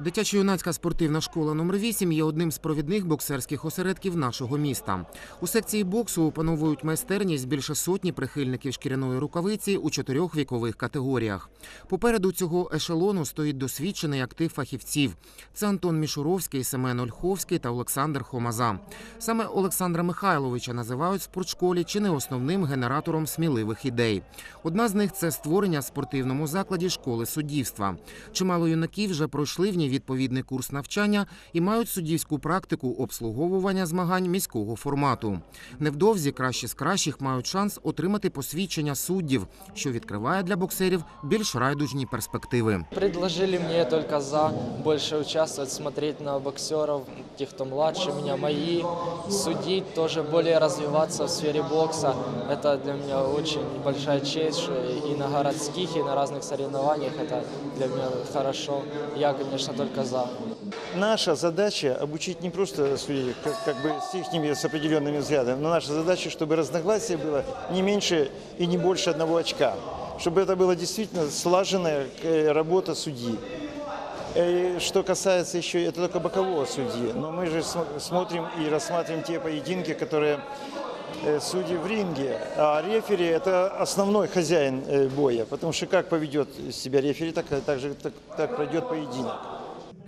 Дитячо-юнацька спортивна школа номер 8 є одним з провідних боксерських осередків нашого міста. У секції боксу опановують майстерність більше сотні прихильників шкіряної рукавиці у чотирьох вікових категоріях. Попереду цього ешелону стоїть досвідчений актив фахівців. Це Антон Мішуровський, Семен Ольховський та Олександр Хомаза. Саме Олександра Михайловича називають в спортшколі чи не основним генератором сміливих ідей. Одна з них це створення в спортивному закладі школи суддівства. Чимало юнаків вже пройшли в ній відповідний курс навчання і мають суддівську практику обслуговування змагань міського формату. Невдовзі кращі з кращих мають шанс отримати посвідчення суддів, що відкриває для боксерів більш райдужні перспективи. Предложили мне только за больше участвовать, смотреть на боксеров, тех, кто младше меня, мои, судить, тоже более развиваться в сфере бокса. Это для меня очень большая честь, что и на городских, и на разных соревнованиях это для меня хорошо. Я, конечно, только за. Наша задача обучить не просто судей, как, как бы с их с определенными взглядами, но наша задача, чтобы разногласия было не меньше и не больше одного очка. Чтобы это была действительно слаженная э, работа судьи. Э, Что касается еще, это только бокового судьи, но мы же см- смотрим и рассматриваем те поединки, которые э, судьи в ринге, а рефери – это основной хозяин боя, потому что как поведет себя рефери, так, так же так, так пройдет поединок.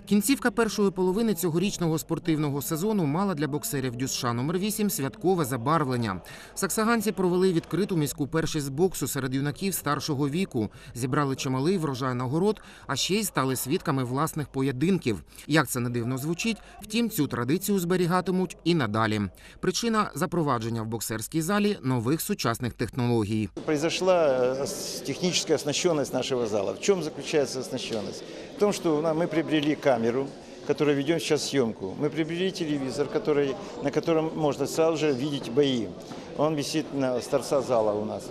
Кінцівка першої половини цьогорічного спортивного сезону мала для боксерів Дюсша номер 8 святкове забарвлення. Саксаганці провели відкриту міську першість з боксу серед юнаків старшого віку, зібрали чималий врожай нагород, а ще й стали свідками власних поєдинків. Як це не дивно звучить, втім цю традицію зберігатимуть і надалі. Причина запровадження в боксерській залі нових сучасних технологій. Произошла э, с- техническая оснащенность нашего зала. В чем заключается оснащенность? В том, что на- мы приобрели камеру, которой ведем сейчас съемку. Мы приобрели телевизор, который, на котором можно сразу же видеть бои. Он висит на с торца зала у нас.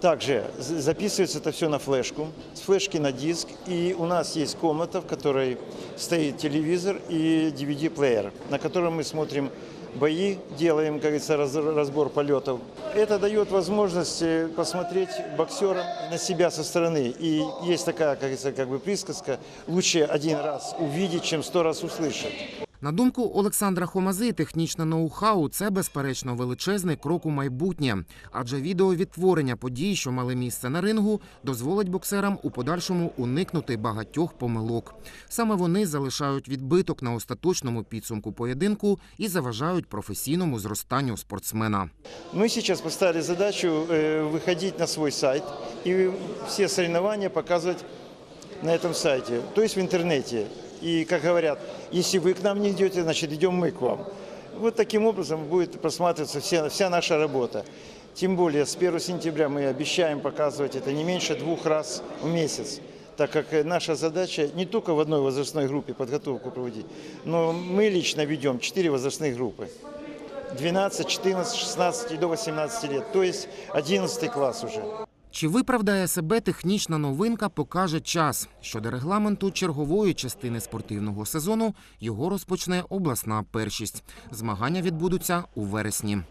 Также з- записывается это все на флешку, с флешки на диск. И у нас есть комната, в которой стоит телевизор и DVD-плеер, на котором мы смотрим бои, делаем, как говорится, раз- разбор полетов. Это дает возможность э, посмотреть боксерам на себя со стороны. И есть такая, как говорится, как бы присказка, лучше один раз увидеть, чем сто раз услышать. На думку Олександра Хомази, технічне ноу-хау це безперечно величезний крок у майбутнє, адже відеовідтворення подій, що мали місце на рингу, дозволить боксерам у подальшому уникнути багатьох помилок. Саме вони залишають відбиток на остаточному підсумку поєдинку і заважають професійному зростанню спортсмена. Мы сейчас поставили задачу э, выходить на свой сайт и все соревнования показывать на этом сайте, то есть в интернете. И, как говорят, если вы к нам не идете, значит идем мы к вам. Вот таким образом будет просматриваться вся, вся наша работа. Тем более с 1 сентября мы обещаем показывать это не меньше двух раз в месяц так как наша задача не только в одной возрастной группе подготовку проводить, но мы лично ведем четыре возрастных группы. 12, 14, 16 и до 18 лет, то есть 11 класс уже. Чи виправдає себе технічна новинка, покаже час. Щодо регламенту чергової частини спортивного сезону його розпочне обласна першість. Змагання відбудуться у вересні.